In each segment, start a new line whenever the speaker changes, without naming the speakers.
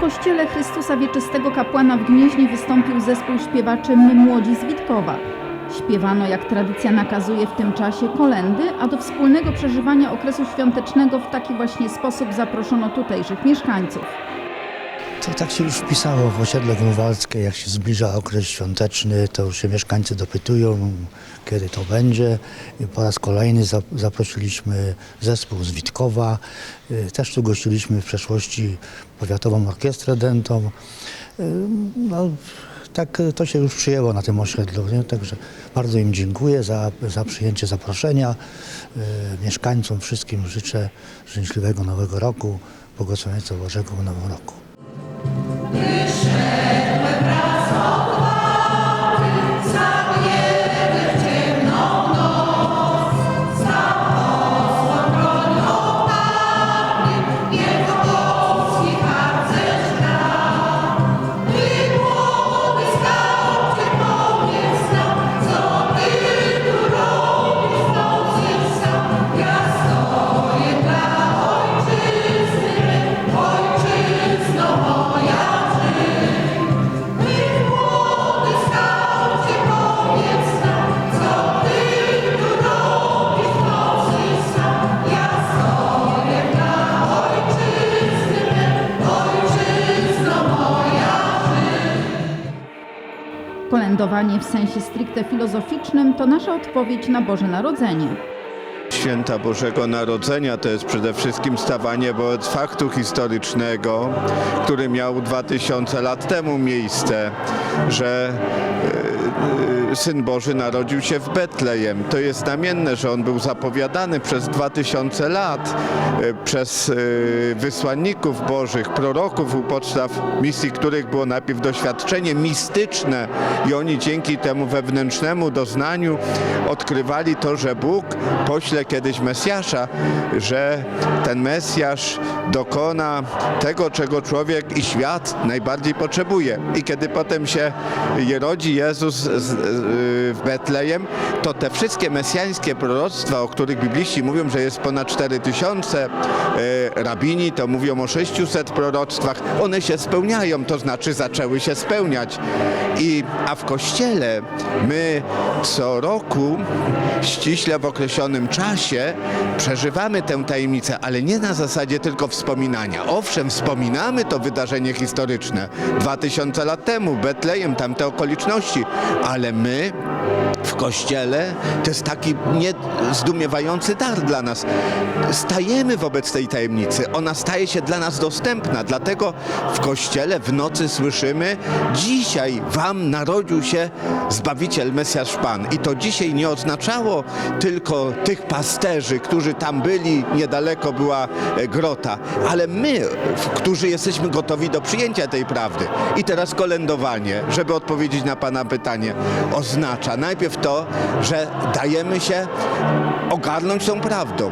kościele Chrystusa Wieczystego Kapłana w Gnieźnie wystąpił zespół śpiewaczy My Młodzi z Witkowa. Śpiewano, jak tradycja nakazuje w tym czasie, kolendy, a do wspólnego przeżywania okresu świątecznego w taki właśnie sposób zaproszono tutejszych mieszkańców.
To tak się już wpisało w osiedle grunwaldzkie, jak się zbliża okres świąteczny, to już się mieszkańcy dopytują, kiedy to będzie. I po raz kolejny za- zaprosiliśmy zespół z Witkowa. Y, Też tu gościliśmy w przeszłości powiatową orkiestrę dentą. Y, No, tak to się już przyjęło na tym osiedlu, nie? także bardzo im dziękuję za, za przyjęcie zaproszenia. Y, Mieszkańcom wszystkim życzę szczęśliwego nowego roku, błogosławieństwa Bożego w nowym roku.
Kolędowanie w sensie stricte filozoficznym to nasza odpowiedź na Boże Narodzenie.
Święta Bożego Narodzenia to jest przede wszystkim stawanie wobec faktu historycznego, który miał 2000 lat temu miejsce, że e, e, Syn Boży narodził się w Betlejem. To jest namienne, że on był zapowiadany przez 2000 lat e, przez e, wysłanników Bożych, proroków u podstaw misji, których było najpierw doświadczenie mistyczne i oni dzięki temu wewnętrznemu doznaniu odkrywali to, że Bóg pośle kiedyś Mesjasza, że ten Mesjasz dokona tego, czego człowiek i świat najbardziej potrzebuje. I kiedy potem się rodzi Jezus w Betlejem, to te wszystkie mesjańskie proroctwa, o których bibliści mówią, że jest ponad 4000, e, rabini to mówią o 600 proroctwach, one się spełniają, to znaczy zaczęły się spełniać. I, a w Kościele my co roku, ściśle w określonym czasie, przeżywamy tę tajemnicę, ale nie na zasadzie tylko wspominania. Owszem, wspominamy to wydarzenie historyczne 2000 lat temu, Betlejem, tamte okoliczności, ale my w kościele to jest taki nie, zdumiewający dar dla nas. Stajemy wobec tej tajemnicy, ona staje się dla nas dostępna, dlatego w kościele w nocy słyszymy dzisiaj wam narodził się Zbawiciel Mesjasz Pan. I to dzisiaj nie oznaczało tylko tych pasterzy, którzy tam byli, niedaleko była e, grota, ale my, którzy jesteśmy gotowi do przyjęcia tej prawdy. I teraz kolędowanie, żeby odpowiedzieć na Pana pytanie, oznacza najpierw to, że dajemy się ogarnąć tą prawdą.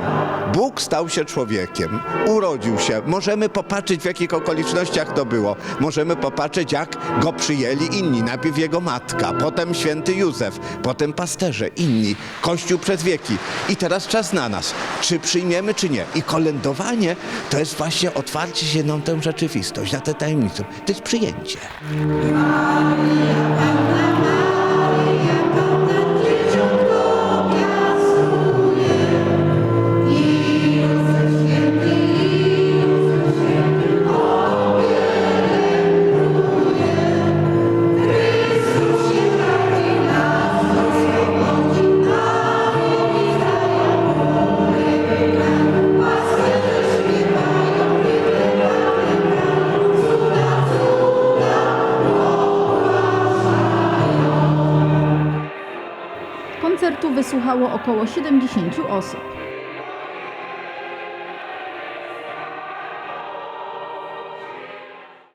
Bóg stał się człowiekiem, urodził się. Możemy popatrzeć, w jakich okolicznościach to było. Możemy popatrzeć, jak go przyjęli inni. Najpierw jego matka, potem święty Józef, potem pasterze, inni. Kościół przez wieki. I teraz czas na nas. Czy przyjmiemy, czy nie. I kolędowanie to jest właśnie otwarcie się na tę rzeczywistość, na tę tajemnicę. To jest przyjęcie.
Koncertu wysłuchało około 70 osób.